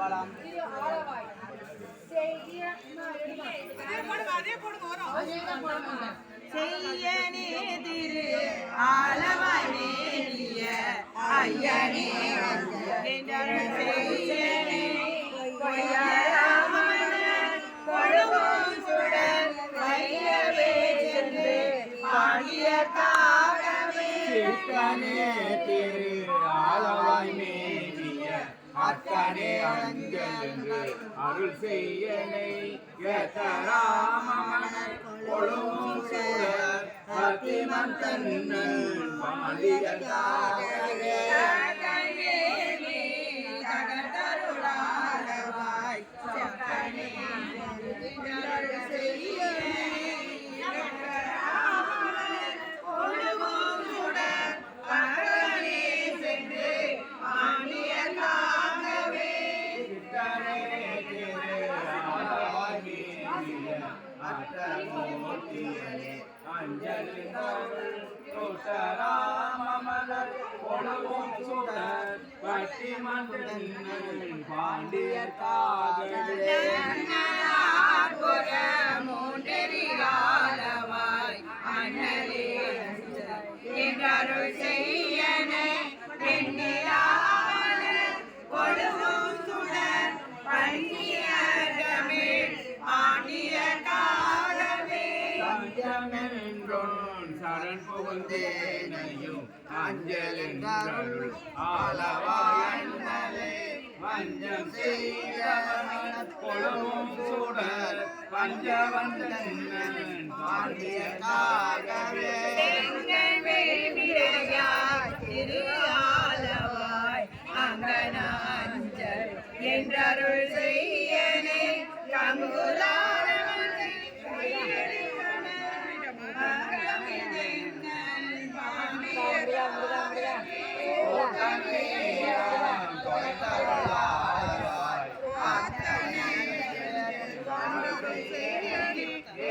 ஆளாம் திரு ஆலவாய் செய்ய செய்யனே திரு ஆலவாய் மேலிய ஐயனே செய்யனே பாடிய திரு ஆலவாய் அத்தனே அஞ்சல் அருள் செய்யனை ஏத்தராமன் கொழுவும் சூழல் பத்திமன் தன்னன் பாண்டியதாகவே அத்தமூர்த்தியனே அஞ்சல் தோட்டராமமலர் சுடர் பாண்டியர்காகவே என்றருள் அஞ்சமென்றொன் சரண் புகுந்தேனையும் அஞ்சல் என்றருள் ஆலவாயண்ணலே வஞ்சம் செய்தவன் கொழுவும் சூடர் பஞ்சவந்தன் பாண்டியனாகவே எங்கள் வேண்டியாய் திரு ஆலவாய் அங்கனாஞ்சல் என்றருள் பாண்டியர்காகவே